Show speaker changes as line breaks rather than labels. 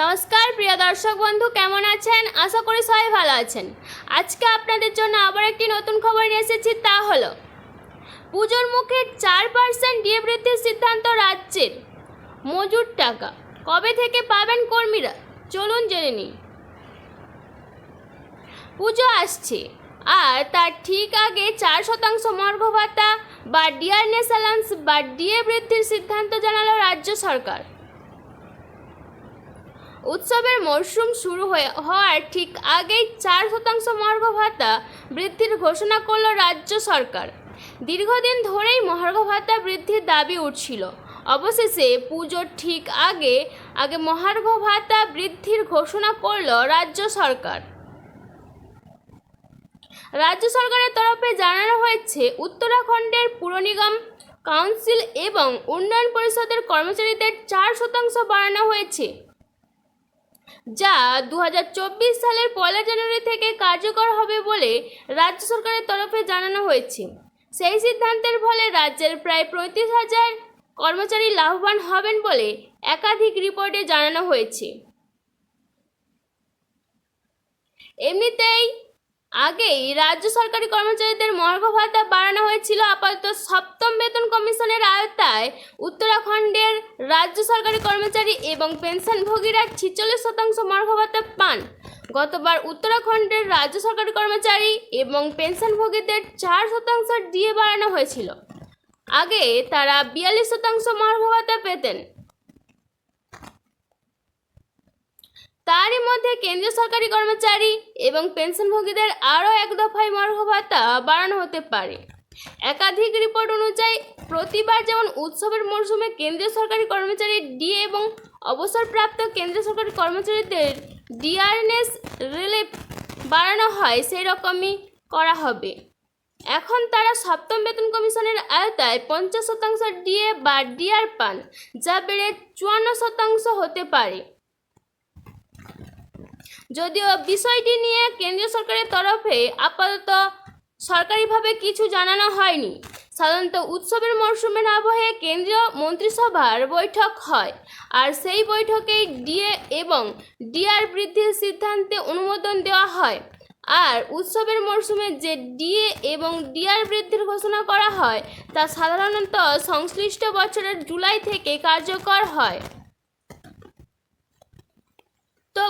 নমস্কার, প্রিয় দর্শক বন্ধু, কেমন আছেন? আশা করি সবাই ভালো আছেন। আজকে আপনাদের জন্য আবার একটি নতুন খবর নিয়ে এসেছি, তা হলো, পুজোর মুখে চার পার্সেন্ট ডিএ বৃদ্ধির সিদ্ধান্ত রাজ্যের। মজুর টাকা, কবে থেকে পাবেন কর্মীরা? চলুন জেনে নিই। পুজো আসছে, আর তার ঠিক আগে চার শতাংশ মর্গ ভাতা বা ডিয়ারনেস অ্যালাউন্স বা ডিএ বৃদ্ধির সিদ্ধান্ত জানালো রাজ্য সরকার। উৎসবের মরশুম শুরু হয়ে হওয়ার ঠিক আগেই চার শতাংশ মহার্ঘ ভাতা বৃদ্ধির ঘোষণা করল রাজ্য সরকার। দীর্ঘদিন ধরেই মহার্ঘ ভাতা বৃদ্ধির দাবি উঠছিল। অবশেষে পুজোর ঠিক আগে আগে মহার্ঘ ভাতা বৃদ্ধির ঘোষণা করল রাজ্য সরকার। রাজ্য সরকারের তরফে জানানো হয়েছে, উত্তরাখণ্ডের পুর নিগম, কাউন্সিল এবং উন্নয়ন পরিষদের কর্মচারীদের চার শতাংশ বাড়ানো হয়েছে। যা দু হাজার চব্বিশ সালের পয়লা জানুয়ারি থেকে কার্যকর হবে বলে রাজ্য সরকারের তরফে জানানো হয়েছে। সেই সিদ্ধান্তের ফলে রাজ্যের প্রায় পঁয়ত্রিশ হাজার কর্মচারী লাভবান হবেন বলে একাধিক রিপোর্টে জানানো হয়েছে। এমনিতেই আগেই রাজ্য সরকারি কর্মচারীদের মর্গ ভাতা বাড়ানো হয়েছিল আপাতত সপ্তম বেতন কমিশনের আওতায়। উত্তরাখণ্ডের রাজ্য সরকারি কর্মচারী এবং পেনশনভোগীরা ছিচল্লিশ শতাংশ মর্গ ভাতা পান। গতবার উত্তরাখণ্ডের রাজ্য সরকারি কর্মচারী এবং পেনশনভোগীদের চার শতাংশ ডিএ বাড়ানো হয়েছিল। আগে তারা বিয়াল্লিশ শতাংশ মর্গ ভাতা পেতেন। তারই মধ্যে কেন্দ্রীয় সরকারি কর্মচারী এবং পেনশনভোগীদের আরও এক দফায় মর্গ ভাতা বাড়ানো হতে পারে। একাধিক রিপোর্ট অনুযায়ী প্রতিবার যেমন উৎসবের মরশুমে কেন্দ্রীয় সরকারি কর্মচারী ডিএ এবং অবসরপ্রাপ্ত কেন্দ্রীয় সরকারি কর্মচারীদের ডিআরএনএস রিলিফ বাড়ানো হয়, সেই রকমই করা হবে। এখন তারা সপ্তম বেতন কমিশনের আওতায় পঞ্চাশ শতাংশ ডিএ বা ডিআর পান, যা বেড়ে চুয়ান্ন শতাংশ হতে পারে। যদিও বিষয়টি নিয়ে কেন্দ্রীয় সরকারের তরফে আপাতত সরকারিভাবে কিছু জানানো হয়নি। সাধারণত উৎসবের মরশুমের আবহে কেন্দ্রীয় মন্ত্রিসভার বৈঠক হয় আর সেই বৈঠকেই ডিএ এবং ডিআর বৃদ্ধির সিদ্ধান্তে অনুমোদন দেওয়া হয়। আর উৎসবের মরশুমে যে ডিএ এবং ডিআর বৃদ্ধির ঘোষণা করা হয় তা সাধারণত সংশ্লিষ্ট বছরের জুলাই থেকে কার্যকর হয়।